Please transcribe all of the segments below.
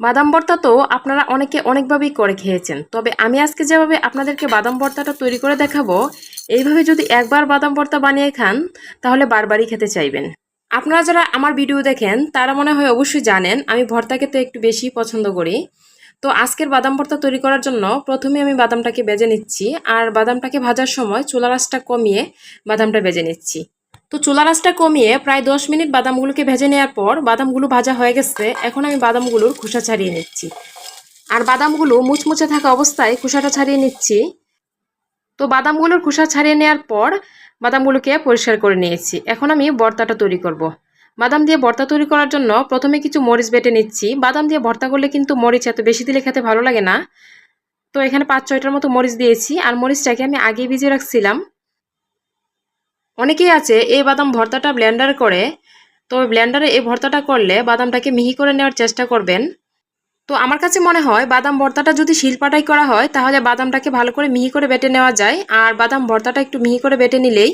বাদাম ভর্তা তো আপনারা অনেকে অনেকভাবেই করে খেয়েছেন। তবে আমি আজকে যেভাবে আপনাদেরকে বাদাম ভর্তাটা তৈরি করে দেখাবো, এইভাবে যদি একবার বাদাম ভর্তা বানিয়ে খান, তাহলে বারবারই খেতে চাইবেন। আপনারা যারা আমার ভিডিও দেখেন, তারা মনে হয় অবশ্যই জানেন, আমি ভর্তা খেতে একটু বেশি পছন্দ করি। তো আজকের বাদাম ভর্তা তৈরি করার জন্য প্রথমে আমি বাদামটাকে বেজে নিচ্ছি, আর বাদামটাকে ভাজার সময় চুলা রাসটা কমিয়ে বাদামটা বেজে নিচ্ছি। তো চুলা রাসটা কমিয়ে প্রায় দশ মিনিট বাদামগুলোকে ভেজে নেওয়ার পর বাদামগুলো ভাজা হয়ে গেছে, এখন আমি বাদামগুলোর খোসা ছাড়িয়ে নিচ্ছি। আর বাদামগুলো মুচমুচে থাকা অবস্থায় খোসাটা ছাড়িয়ে নিচ্ছি। তো বাদামগুলোর খোসা ছাড়িয়ে নেওয়ার পর বাদামগুলোকে পরিষ্কার করে নিয়েছি। এখন আমি ভর্তাটা তৈরি করব। বাদাম দিয়ে ভর্তা তৈরি করার জন্য প্রথমে কিছু মরিচ বেটে নিচ্ছি। বাদাম দিয়ে ভর্তা করলে কিন্তু মরিচ এত বেশি দিলে খেতে ভালো লাগে না। তো এখানে পাঁচ ছয়টার মতো মরিচ দিয়েছি। আর মরিচটাকে আমি আগে ভিজিয়ে রাখছিলাম। অনেকেই আছে, এই বাদাম ভর্তাটা ব্লেন্ডার করে। তবে ব্লেন্ডারে এই ভর্তাটা করলে বাদামটাকে মিহি করে নেওয়ার চেষ্টা করবেন। তো আমার কাছে মনে হয় বাদাম ভর্তাটা যদি শিলপাটাই করা হয়, তাহলে বাদামটাকে ভালো করে মিহি করে বেটে নেওয়া যায়। আর বাদাম ভর্তাটা একটু মিহি করে বেটে নিলেই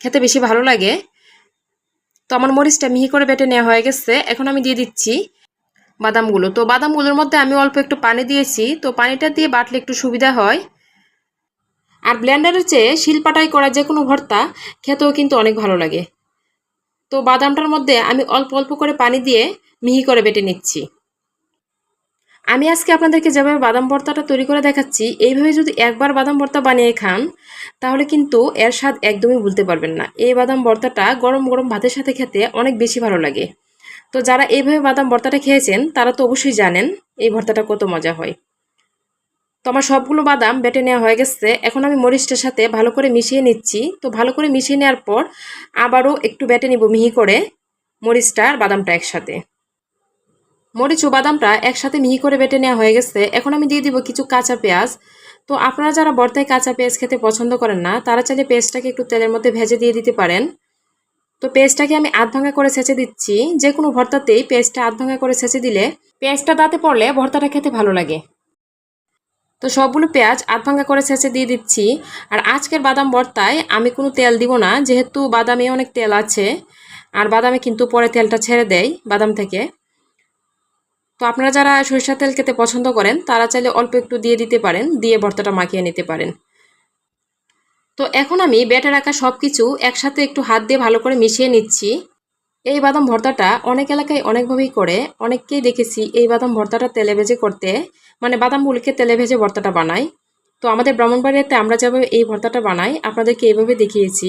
খেতে বেশি ভালো লাগে। তো আমার মরিচটা মিহি করে বেটে নেওয়া হয়ে গেছে। এখন আমি দিয়ে দিচ্ছি বাদামগুলো। তো বাদামগুলোর মধ্যে আমি অল্প একটু পানি দিয়েছি। তো পানিটা দিয়ে বাটলে একটু সুবিধা হয়। আর ব্লেন্ডারের চেয়ে শিলপাটাই করা যে কোনো ভর্তা খেতেও কিন্তু অনেক ভালো লাগে। তো বাদামটার মধ্যে আমি অল্প অল্প করে পানি দিয়ে মিহি করে বেটে নিচ্ছি। আমি আজকে আপনাদেরকে যেভাবে বাদাম ভর্তাটা তৈরি করে দেখাচ্ছি, এইভাবে যদি একবার বাদাম ভর্তা বানিয়ে খান, তাহলে কিন্তু এর স্বাদ একদমই ভুলতে পারবেন না। এই বাদাম ভর্তাটা গরম গরম ভাতের সাথে খেতে অনেক বেশি ভালো লাগে। তো যারা এইভাবে বাদাম ভর্তাটা খেয়েছেন, তারা তো অবশ্যই জানেন এই ভর্তাটা কত মজা হয়। তো আমার সবগুলো বাদাম বেটে নেওয়া হয়ে গেছে। এখন আমি মরিচটার সাথে ভালো করে মিশিয়ে নিচ্ছি। তো ভালো করে মিশিয়ে নেওয়ার পর আবারও একটু বেটে নিব মিহি করে মরিচটা আর বাদামটা একসাথে। মরিচ ও বাদামটা একসাথে মিহি করে বেটে নেওয়া হয়ে গেছে। এখন আমি দিয়ে দিব কিছু কাঁচা পেঁয়াজ। তো আপনারা যারা বর্তায় কাঁচা পেঁয়াজ খেতে পছন্দ করেন না, তারা চাইলে পেঁয়াজটাকে একটু তেলের মধ্যে ভেজে দিয়ে দিতে পারেন। তো পেঁয়াজটাকে আমি আধ ভাঙা করে ছেঁচে দিচ্ছি। যে কোনো ভর্তাতেই পেঁয়াজটা আধ ভাঙা করে ছেঁচে দিলে পেঁয়াজটা দাঁতে পড়লে ভর্তাটা খেতে ভালো লাগে। তো সবগুলো পেঁয়াজ আধ ভাঙা করে ছেঁচে দিয়ে দিচ্ছি। আর আজকের বাদাম ভর্তায় আমি কোনো তেল দিব না, যেহেতু বাদামে অনেক তেল আছে। আর বাদামে কিন্তু পরে তেলটা ছেড়ে দেয় বাদাম থেকে। তো আপনারা যারা সরিষার তেল খেতে পছন্দ করেন, তারা চাইলে অল্প একটু দিয়ে দিতে পারেন, দিয়ে ভর্তাটা মাখিয়ে নিতে পারেন। তো এখন আমি বেটে রাখা সব কিছু একসাথে একটু হাত দিয়ে ভালো করে মিশিয়ে নিচ্ছি। এই বাদাম ভর্তাটা অনেক এলাকায় অনেকভাবেই করে। অনেককেই দেখেছি এই বাদাম ভর্তাটা তেলে ভেজে করতে। মানে বাদামগুলিকে তেলে ভেজে ভর্তাটা বানাই তো আমাদের ব্রাহ্মণবাড়িয়াতে আমরা যেভাবে এই ভর্তাটা বানাই, আপনাদেরকে এইভাবে দেখিয়েছি।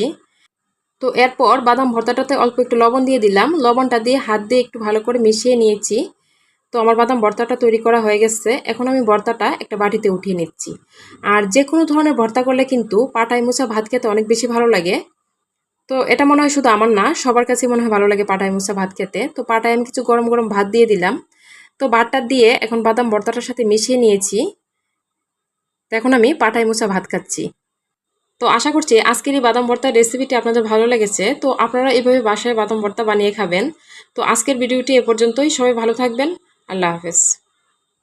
তো এরপর বাদাম ভর্তাটাতে অল্প একটু লবণ দিয়ে দিলাম। লবণটা দিয়ে হাত দিয়ে একটু ভালো করে মিশিয়ে নিয়েছি। তো আমার বাদাম ভর্তাটা তৈরি করা হয়ে গেছে। এখন আমি ভর্তাটা একটা বাটিতে উঠিয়ে নিচ্ছি। আর যে কোনো ধরনের ভর্তা করলে কিন্তু পাটায় মোছা ভাত খেতে অনেক বেশি ভালো লাগে। তো এটা মনে হয় শুধু আমার না, সবার কাছে মনে হয় ভালো লাগে পাটাই মোচা ভাত খেতে। তো পাটায় আমি কিছু গরম গরম ভাত দিয়ে দিলাম। তো ভাতটা দিয়ে এখন বাদাম ভর্তাটার সাথে মিশিয়ে নিয়েছি। তো এখন আমি পাটাই মোচা ভাত খাচ্ছি। তো আশা করছি আজকের এই বাদাম ভর্তার রেসিপিটি আপনাদের ভালো লেগেছে। তো আপনারা এভাবে বাসায় বাদাম ভর্তা বানিয়ে খাবেন। তো আজকের ভিডিওটি এ পর্যন্তই। সবাই ভালো থাকবেন। আল্লাহ হাফেজ।